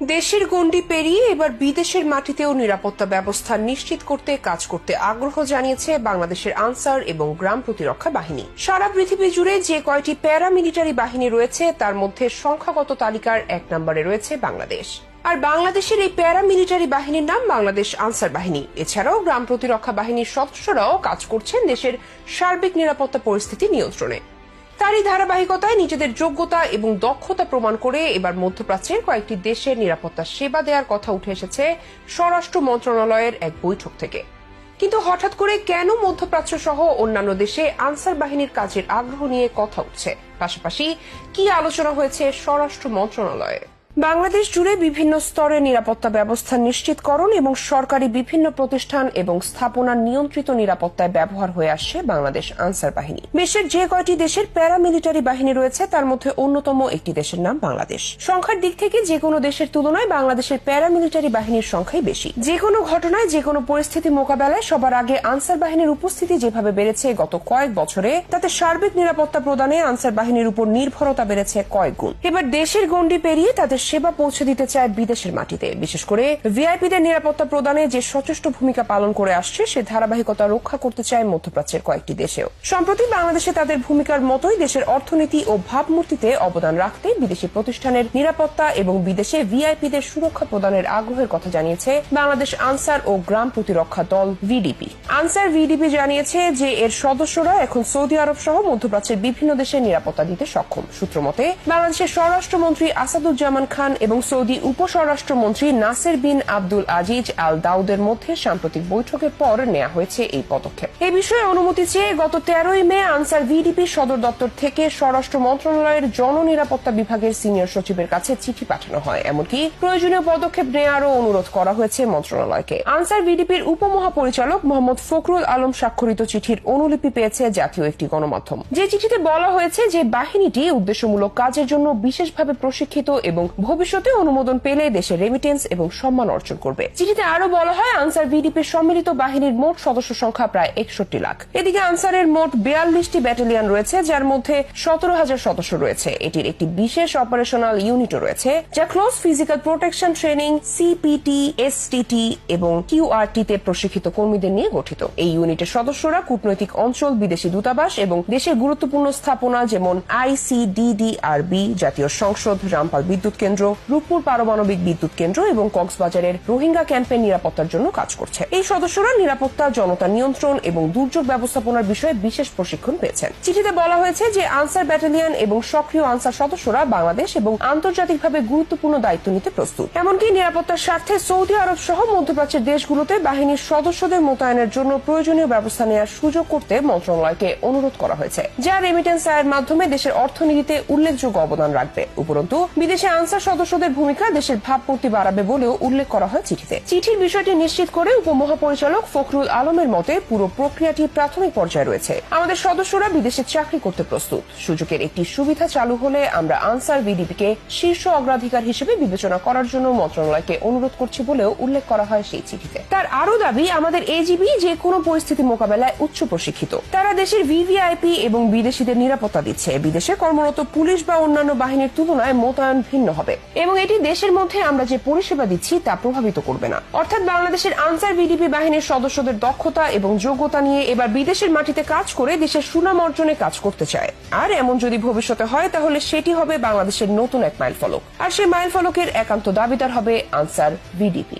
দেশের গণ্ডি পেরিয়ে এবার বিদেশের মাটিতেও নিরাপত্তা ব্যবস্থা নিশ্চিত করতে, কাজ করতে আগ্রহ জানিয়েছে বাংলাদেশের আনসার এবং গ্রাম প্রতিরক্ষা বাহিনী। সারা পৃথিবী জুড়ে যে কয়টি প্যারামিলিটারি বাহিনী রয়েছে, তার মধ্যে সংখ্যাগত তালিকার এক নম্বরে রয়েছে বাংলাদেশ। আর বাংলাদেশের এই প্যারামিলিটারি বাহিনীর নাম বাংলাদেশ আনসার বাহিনী। এছাড়াও গ্রাম প্রতিরক্ষা বাহিনীর সদস্যরাও কাজ করছেন দেশের সার্বিক নিরাপত্তা পরিস্থিতি নিয়ন্ত্রণে। তারই ধারাবাহিকতায় নিজেদের যোগ্যতা এবং দক্ষতা প্রমাণ করে এবার মধ্যপ্রাচ্যের কয়েকটি দেশের নিরাপত্তা সেবা দেওয়ার কথা উঠে এসেছে স্বরাষ্ট্র মন্ত্রণালয়ের এক বৈঠক থেকে। কিন্তু হঠাৎ করে কেন মধ্যপ্রাচ্য সহ অন্যান্য দেশে আনসার বাহিনীর কাজের আগ্রহ নিয়ে কথা উঠছে? পাশাপাশি কি আলোচনা হয়েছে স্বরাষ্ট্র মন্ত্রণালয়ে? বাংলাদেশ জুড়ে বিভিন্ন স্তরে নিরাপত্তা ব্যবস্থা নিশ্চিতকরণ এবং সরকারি বিভিন্ন প্রতিষ্ঠান এবং স্থাপনার নিয়ন্ত্রিত নিরাপত্তায় ব্যবহার হয়ে আসছে বাংলাদেশ আনসার বাহিনী। বিশ্বের যে কয়টি দেশের প্যারামিলিটারি বাহিনী রয়েছে, তার মধ্যে অন্যতম একটি দেশের নাম বাংলাদেশ। সংখ্যার দিক থেকে যে কোনো দেশের তুলনায় বাংলাদেশের প্যারামিলিটারি বাহিনীর সংখ্যাই বেশি। যে কোনো ঘটনায় যে কোনো পরিস্থিতি মোকাবেলায় সবার আগে আনসার বাহিনীর উপস্থিতি যেভাবে বেড়েছে গত কয়েক বছরে, তাতে সার্বিক নিরাপত্তা প্রদানে আনসার বাহিনীর উপর নির্ভরতা বেড়েছে কয়েক গুণ। এবার দেশের গণ্ডি পেরিয়ে তাদের সেবা পৌঁছে দিতে চায় বিদেশের মাটিতে। বিশেষ করে ভিআইপিদের নিরাপত্তা প্রদানে যে সচেষ্ট ভূমিকা পালন করে আসছে, সে ধারাবাহিকতা রক্ষা করতে চায় মধ্যপ্রাচ্যের কয়েকটি দেশেও। সম্প্রতি বাংলাদেশে তাদের ভূমিকার মতোই দেশের অর্থনীতি ও ভাবমূর্তিতে অবদান রাখতে বিদেশি প্রতিষ্ঠানের নিরাপত্তা এবং বিদেশে ভিআইপিদের সুরক্ষা প্রদানের আগ্রহের কথা জানিয়েছে বাংলাদেশ আনসার ও গ্রাম প্রতিরক্ষা দল ভিডিপি। আনসার ভিডিপি জানিয়েছে যে এর সদস্যরা এখন সৌদি আরব সহ মধ্যপ্রাচ্যের বিভিন্ন দেশে নিরাপত্তা দিতে সক্ষম। সূত্রমতে বাংলাদেশের স্বরাষ্ট্রমন্ত্রী আসাদুজ্জামান খান এবং Saudi উপস্বরাষ্ট্রমন্ত্রী Nasser bin Abdul Aziz Al দাউদের মধ্যে সাম্প্রতিক বৈঠকের পর নেওয়া হয়েছে এই পদক্ষেপ। এ বিষয়ে অনুমতি চেয়ে গত তেরোই মে আনসার ভিডিপি সদর দপ্তর থেকে স্বরাষ্ট্র মন্ত্রণালয়ের জননিরাপত্তা বিভাগের সিনিয়র সচিবের কাছে চিঠি পাঠানো হয়। এমনকি প্রয়োজনীয় পদক্ষেপ নেওয়ারও অনুরোধ করা হয়েছে মন্ত্রণালয়কে। আনসার ভিডিপির উপমহাপরিচালক মোহাম্মদ ফখরুল আলম স্বাক্ষরিত চিঠির অনুলিপি পেয়েছে জাতীয় একটি গণমাধ্যম। যে চিঠিতে বলা হয়েছে যে বাহিনীটি উদ্দেশ্যমূলক কাজের জন্য বিশেষভাবে প্রশিক্ষিত এবং ভবিষ্যতে অনুমোদন পেলে দেশের রেমিটেন্স এবং সম্মান অর্জন করবে। চিঠিতে আরও বলা হয়, আনসার ভিডিপির সম্মিলিত বাহিনীর মোট সদস্য সংখ্যা প্রায় একষট্টি লাখ। এদিকে আনসারের মোট বিয়াল্লিশটি ব্যাটালিয়ন রয়েছে, যার মধ্যে সতেরো হাজার সদস্য রয়েছে। এটির একটি বিশেষ অপারেশনাল ইউনিটও রয়েছে, যা close physical protection training CPT STT এবং কিউআরটি তে প্রশিক্ষিত কর্মীদের নিয়ে গঠিত। এই ইউনিটের সদস্যরা কূটনৈতিক অঞ্চল, বিদেশি দূতাবাস এবং দেশের গুরুত্বপূর্ণ স্থাপনা যেমন আইসিডিডিআরবি জাতীয় সংসদ, রামপাল বিদ্যুৎ কেন্দ্র, রূপপুর পারমাণবিক বিদ্যুৎ কেন্দ্র এবং কক্সবাজারের রোহিঙ্গা ক্যাম্পের নিরাপত্তার জন্য কাজ করছে। এই সদস্যরা নিরাপত্তা, জনতা নিয়ন্ত্রণ এবং দুর্যোগ ব্যবস্থাপনার বিষয়ে বিশেষ প্রশিক্ষণ পেয়েছেন। চিঠিতে বলা হয়েছে যে আনসার ব্যাটালিয়ন এবং সক্রিয় আনসার সদস্যরা বাংলাদেশ এবং আন্তর্জাতিকভাবে গুরুত্বপূর্ণ দায়িত্ব নিতে প্রস্তুত। এমনকি নিরাপত্তার স্বার্থে সৌদি আরব সহ মধ্যপ্রাচ্যের দেশগুলোতে বাহিনীর সদস্যদের মোতায়েনের জন্য প্রয়োজনীয় ব্যবস্থা নেওয়ার সুযোগ করতে মন্ত্রণালয়কে অনুরোধ করা হয়েছে। যা রেমিটেন্স আয়ের মাধ্যমে দেশের অর্থনীতিতে উল্লেখযোগ্য অবদান রাখবে। উপরন্তু, বিদেশে আনসার সদস্যদের ভূমিকা দেশের ভাবমূর্তি বাড়াবে বলেও উল্লেখ করা হয় চিঠিতে। চিঠির বিষয়টি নিশ্চিত করে উপমহাপরিচালক ফখরুল আলমের মতে পুরো প্রক্রিয়াটি প্রাথমিক পর্যায়ে রয়েছে। আমাদের সদস্যরা বিদেশে চাকরি করতে প্রস্তুত। সুযোগের একটি সুবিধা চালু হলে আমরা আনসার ভিডিপিকে শীর্ষ অগ্রাধিকার হিসেবে বিবেচনা করার জন্য মন্ত্রণালয়কে অনুরোধ করছি বলেও উল্লেখ করা হয় সেই চিঠিতে। তার আরও দাবি, আমাদের এজিবি যে কোনো পরিস্থিতি মোকাবেলায় উচ্চ প্রশিক্ষিত। তারা দেশের ভিভিআইপি এবং বিদেশিদের নিরাপত্তা দিচ্ছে। বিদেশে কর্মরত পুলিশ বা অন্যান্য বাহিনীর তুলনায় মোতায়েন ভিন্ন হবে। এবং এটি দেশের মধ্যে আমরা যে পরিষেবা দিচ্ছি, তা প্রভাবিত করবে না। অর্থাৎ বাংলাদেশের আনসার বিডিপি বাহিনীর সদস্যদের দক্ষতা এবং যোগ্যতা নিয়ে এবার বিদেশের মাটিতে কাজ করে দেশের সুনাম অর্জনে কাজ করতে চায়। আর এমন যদি ভবিষ্যতে হয়, তাহলে সেটি হবে বাংলাদেশের নতুন এক মাইল ফলক আর সেই মাইল ফলকের একান্ত দাবিদার হবে আনসার ভিডিপি